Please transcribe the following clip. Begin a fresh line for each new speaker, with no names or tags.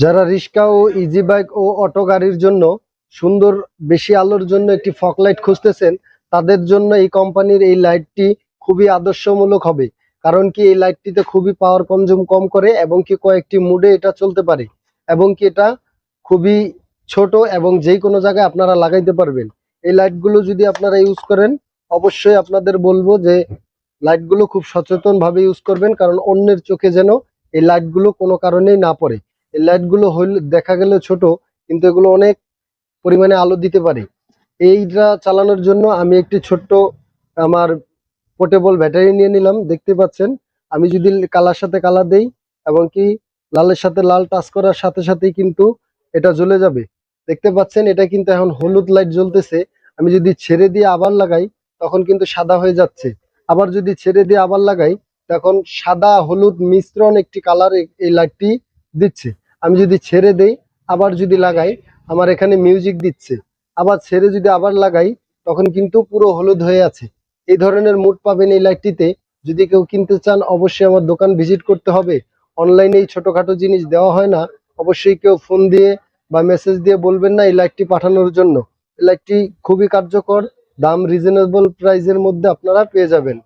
যারা রিক্সা ও easy bike ও অটো গাড়ির জন্য সুন্দর বেশি আলোর জন্য একটি ফক লাইট খুঁজতেছেন, তাদের জন্য এই কোম্পানির এই লাইটটি খুবই আদর্শমূলক হবে। কারণ কি এই লাইটটিতে খুবই পাওয়ার কনজিউম কম করে এবং কি কয়েকটি মুডে এটা চলতে পারে এবং কি এটা খুবই ছোট এবং যেই কোনো জায়গায় আপনারা লাগাইতে পারবেন। এই লাইটগুলো যদি আপনারা ইউজ করেন, অবশ্যই আপনাদের বলব যে লাইটগুলো খুব সচেতন ভাবে ইউজ করবেন, কারণ অন্যের চোখে যেন এই লাইটগুলো কোনো কারণেই না পড়ে। এই লাইটগুলো হইলে দেখা গেলে ছোট, কিন্তু এগুলো অনেক পরিমাণে আলো দিতে পারে। এইটা চালানোর জন্য আমি একটি ছোট্ট আমার পোর্টেবল ব্যাটারি নিয়ে নিলাম, দেখতে পাচ্ছেন? আমি যদি কালার সাথে কালার দেই, এবং কি লালের সাথে লাল টাচ করার সাথে সাথেই কিন্তু এটা জ্বলে যাবে। দেখতে পাচ্ছেন, এটা কিন্তু এখন হলুদ লাইট জ্বলতেছে। আমি যদি ছেড়ে দিয়ে আবার লাগাই, তখন কিন্তু সাদা হয়ে যাচ্ছে। আবার যদি ছেড়ে দিয়ে আবার লাগাই, তখন সাদা হলুদ মিশ্রণ একটি কালার এই লাইটটি দিচ্ছে। আমি যদি ছেড়ে দেই, আবার যদি লাগাই, আমার এখানে মিউজিক দিচ্ছে। আবার ছেড়ে যদি আবার লাগাই, তখন কিন্তু পুরো হলুদ হয়ে আছে। এই ধরনের মুড পাবেন এই লাইটটিতে। যদি কেউ কিনতে চান, অবশ্যই আমার দোকান ভিজিট করতে হবে। অনলাইনে এই ছোটখাটো জিনিস দেওয়া হয় না। অবশ্যই কেউ ফোন দিয়ে বা মেসেজ দিয়ে বলবেন না এই লাইটটি পাঠানোর জন্য। এই লাইটটি খুবই কার্যকর, দাম রিজনেবল প্রাইসের মধ্যে আপনারা পেয়ে যাবেন।